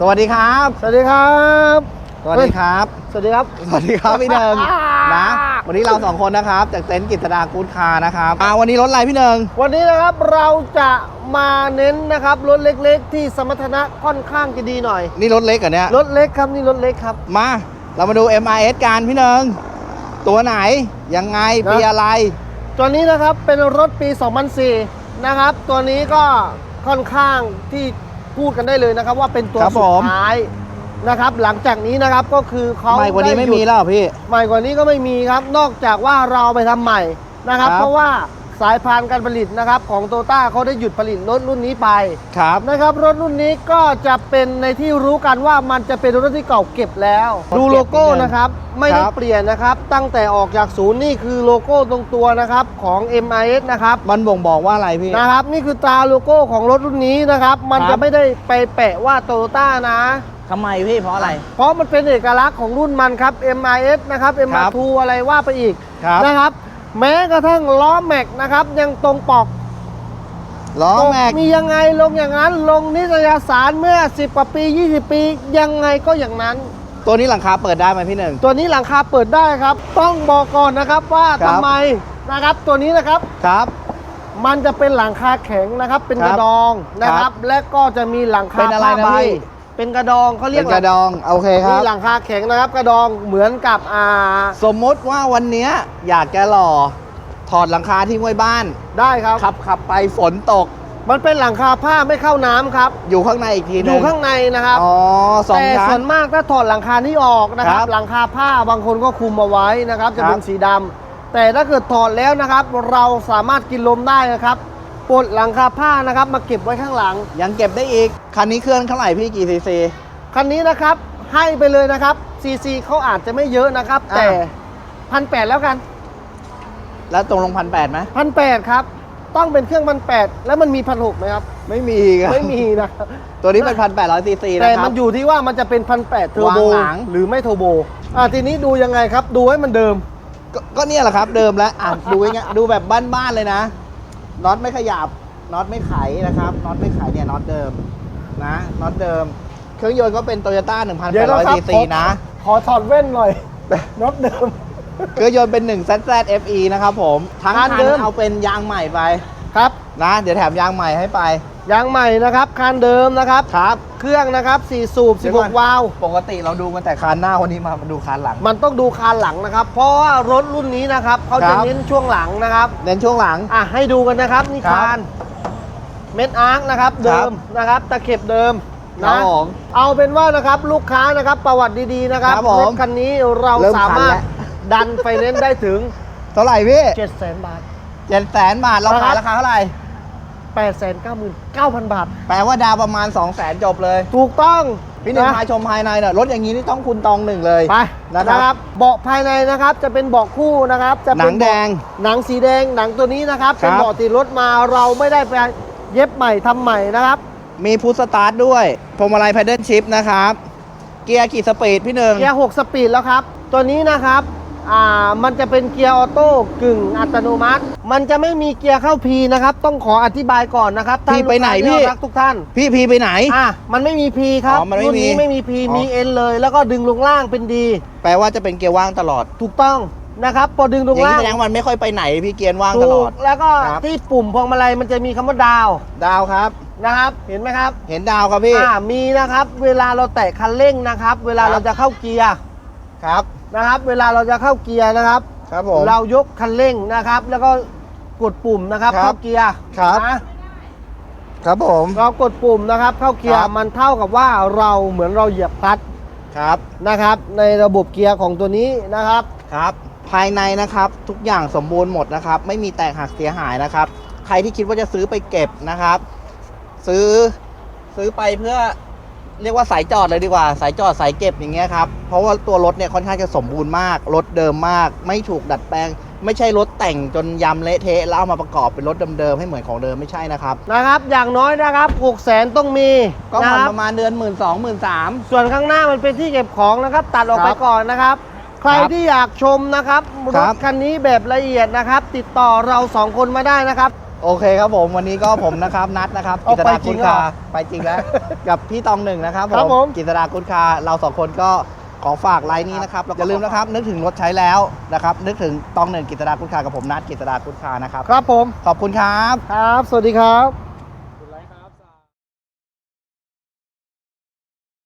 สวัสดีครับ สวัสดีครับ สวัสดีครับ สวัสดีครับ สวัสดีครับพี่หนึ่งนะ วันนี้เราสองคนนะครับจากเต็นท์กิตดากูดคาร์นะครับอ่าวันนี้รถอะไรพี่หนึ่งวันนี้นะครับเราจะมาเน้นนะครับรถเล็กๆ ที่สมรรถนะค่อนข้างจะดีหน่อย นี่รถเล็กเหรอเนี่ย รถเล็กครับนี่รถเล็กครับ มา เรามาดู MRS กันพี่หนึ่งตัวไหนยังไงนะปีอะไรตัวนี้นะครับเป็นรถปี 2004 นะครับ ตัวนี้ก็ค่อนข้างที่ พูดกันได้เลยนะครับว่าเป็นตัวครับสุผดม ท้ายนะครับ หลังจากนี้นะครับก็คือเขาใหม่กว่านี้ไม่มีด้หยุดแล้วเหรอพี่ ใหม่กว่านี้ก็ไม่มีครับ นอกจากว่าเราเอาไปทำใหม่นะครับ ครับเพราะว่า สายพานการผลิตนะครับของโตต้าเขาได้หยุดผลิตรถรุ่นนี้ไปครับ นะครับรถรุ่นนี้ก็จะเป็นในที่รู้กันว่ามันจะเป็นรถที่เก่าเก็บแล้วเก็บดูโลโก้นิดนึงนะครับไม่ได้ครับเปลี่ยนนะครับ ตั้งแต่ออกจากศูนย์นี่คือโลโก้ตรงตัวนะครับของ MIS นะครับมันบ่งบอกว่าอะไรพี่นะครับ นี่คือตราโลโก้ของรถรุ่นนี้นะครับ มันครัจะบไม่ได้ไปแปะว่าโตโยต้านะทำไมพี่เพราะอะไร เพราะมันเป็นเอกลักษณ์ของรุ่นมันครับ MIS นะครับครับ MR2 อะไรว่าไปอีกครับนะครับ แม้กระทั่งล้อแม็กนะครับ ยังตรงปอกล้อแม็กมียังไงลงอย่างนั้น ลงนิตยสารเมื่อ 10 กว่าปี 20 ปี ยังไงก็อย่างนั้น ตัวนี้หลังคาเปิดได้ไหมพี่หนึ่งตัวนี้หลังคาเปิดได้ครับ ต้องบอกก่อนนะครับว่าครับทำไมนะครับตัวนี้นะครับครับมันจะเป็นหลังคาแข็งนะครับ เป็นครับกระดองนะคครัรับบและก็จะมีหลังคาเป็นอะไรผ้านะใบพี่ เป็นกระดองเขาเรีเป็ยกนกระดองโอเคคมีรับหลังคาแข็งนะครับ กระดองเหมือนกับอ่าสมมติว่าวันเนี้ยอยากจะหล่อ ถอดหลังคาทิ้งไว้บ้านได้ครับ ขับขับไปฝนตกมันเป็นหลังคาผ้าไม่เข้าน้ำครับ อยู่ข้างในอีกทีหอนึยู่งข้างในนะครับ อ๋อสองแต่ชั้ส่วน นมากถ้าถอดหลังคานี้ออกนะครับครับหลังคาผ้าบางคนก็คลุมเอาไว้นะครับ จะเป็นครับสีดำแต่ถ้าเกิดถอดแล้วนะครับ เราสามารถกินลมได้นะครับ ปลดหลังคาผ้านะครับ มาเก็บไว้ข้างหลัง ยังเก็บได้อีก คันนี้เครื่องเท่าไหร่พี่กี่ซีซี คันนี้นะครับให้ไปเลยนะครับซีซีเขาอาจจะไม่เยอะนะครับอ่าแต่พันแปดแล้วกัน แล้วตรงลงพันแปดไหมพันแปดครับ ต้องเป็นเครื่องพันแปดแล้วมันมีพันหกไหมครับ ไม่มีครับไม่มีนะตัวนี้เป็นพันแปดร้อยซีซีนะแต่ครัมับนอยู่ที่ว่ามันจะเป็นพันแปดเทอร์โบวางหลังหรือไม่เทอร์โบอ่าทีนี้ดูยังไงครับ ดูให้มันเดิม ก็ก็เนี่ยแหละครับ เดิมแล้วอะดูง่ายๆดูแบบบ้านๆเลยนะ น็อตไม่ขยับน็อตไม่ไขนะครับน็อตไม่ไขเนี่ยน็อตเดิมนะน็อตเดิม เครื่องยนต์ก็เป็นโตโยต้าเดี๋ยวนะครั1,800ซีซีขอนะ ขอถอดแว่นหน่อยน็อตเดิม เครื่องยนต์เป็น1 ZZ FE นะครับผมทั้งคันคัเดินมเอาเป็นยางใหม่ไปครับนะ เดี๋ยวแถมยางใหม่ให้ไป ยางใหม่นะครับคันเดิมนะครับครับเครื่องนะครับ4สูบเดี๋ยวก่อน 16วาล์วปกติเราดูกันแต่คันหน้าวันนี้มาดูคันหลัง มันต้องดูคานหลังนะครับ เพราะว่ารถรุ่นนี้นะครับเขาครัจะบ เน้นช่วงหลังนะครับ เน้นช่วงหลัง อะให้ดูกันนะครับนี่ครับคานเม็ดอาร์คนะครับเดิมนะครับ ตะเข็บเดิมครันะบผมเอาเป็นว่านะครับลูกค้านะครับประวัติดีๆนะครับครับผมรถคันนี้เราเริ่มสามารถคันแล้วดันไฟแนนซ์ได้ถึงเท่าไหร่พี่7 0 0 0 0 0บาท เจ็ดแสนบาทเราขายนะครัราบคาเท่าไหร่ 8 9 9 0 0 0 บาท แปลว่าดาวประมาณ 2 0 0แสนจบเลย ถูกต้องพี่หนึ่งนะพาชมภายในเน่ะรถอย่างนี้นี่ต้องคุณตองหนึ่งเลยไปนะครับนะครับเบาะภายในนะครับจะเป็นเบาะคู่นะครับจะหนัเป็นงแดง หนังสีแดงหนังตัวนี้นะครับครับเป็นเบาะติดรถมาเราไม่ได้ไปเย็บใหม่ทำใหม่นะครับ มีพุทสตาร์ทด้วยพวงมาลัย p พดเดิลชิพนะครับ เกียร์กี่สปีดพี่หนึ่งเกียร์6สปีดแล้วครับ ตัวนี้นะครับ อ่ามันจะเป็นเกียร์ออโต้กึ่งอัตโนมัติ มันจะไม่มีเกียร์เข้าพีนะครับ ต้องขออธิบายก่อนนะครับพี่ไปไหนลูกค้าพี่ที่ รักทุกท่าน พี่พีไปไหน อะมันไม่มีพีครับอ๋อมันไม่รุ่นนี้มีไม่มีพีอ๋อ มีเอ็นเลย แล้วก็ดึงลงล่างเป็นดี แปลว่าจะเป็นเกียร์ว่างตลอดถูกต้องนะครับ พอดึงอลงย่างนี้ล่างแสดงว่ามันไม่ค่อยไปไหนพี่เกียร์ว่างตลถูอกด แล้วก็ครับ ที่ปุ่มพวงมาลัยมันจะมีคำว่าดาวดาวครับ นะครับ เห็นไหมครับ เห็นดาวครับพี่ อ่ามีนะครับ เวลาเราแตะคันเร่งนะครับ เวลาครับ เราจะเข้าเกียร์ ครับ นะครับ เวลาเราจะเข้าเกียร์นะครับ ครับผม เรายกคันเร่งนะครับ แล้วก็กดปุ่มนะครับ ครับเข้าเกียร์ครับ นะครับผม เรากดปุ่มนะครับ เข้าเกียร์ครับ มันเท่ากับว่าเราเหมือนเราเหยียบคลัตช์ครับนะครับ ในระบบเกียร์ของตัวนี้นะครับ ครับ ภายในนะครับทุกอย่างสมบูรณ์หมดนะครับ ไม่มีแตกหักเสียหายนะครับ ใครที่คิดว่าจะซื้อไปเก็บนะครับ ซื้อซื้อไปเพื่อ เรียกว่าสายจอดเลยดีกว่า สายจอดสายเก็บอย่างเงี้ยครับ เพราะว่าตัวรถเนี่ยค่อนข้างจะสมบูรณ์มาก รถเดิมมาก ไม่ถูกดัดแปลง ไม่ใช่รถแต่งจนยำเละเทะแล้วเอามาประกอบเป็นรถเดิมๆให้เหมือนของเดิมไม่ใช่นะครับนะครับ อย่างน้อยนะครับ6 0 0 0 0ต้องมีก็นะผ่อนครับประมาณเดือนหมื่นสองหมื่นสาม ส่วนข้างหน้ามันเป็นที่เก็บของนะครับ ตัดออกไปครับก่อนนะครับ ใครครับที่อยากชมนะครับรครัถบ คันนี้แบบละเอียดนะครับ ติดต่อเราสองคนมาได้นะครับ โโอเคครับผมวันนี้ก็ผมนะครับนัดนะครับเอากิตไปดาจริคุงณเหรอคาไปจริงแล้ว กับพี่ตองหนึ่งนะครับครับผมกิตดาคุณคาเราสองคนก็ขอฝากไลน์นี้นะครับอย่าลืมนะครับ นึกถึงรถใช้แล้วนะครับนึกถึงตองหนึ่งกิตดาคุณคากับผมนัดกิตดาคุณคานะครับ ครับผม ขอบคุณครับ ครับ สวัสดีครับ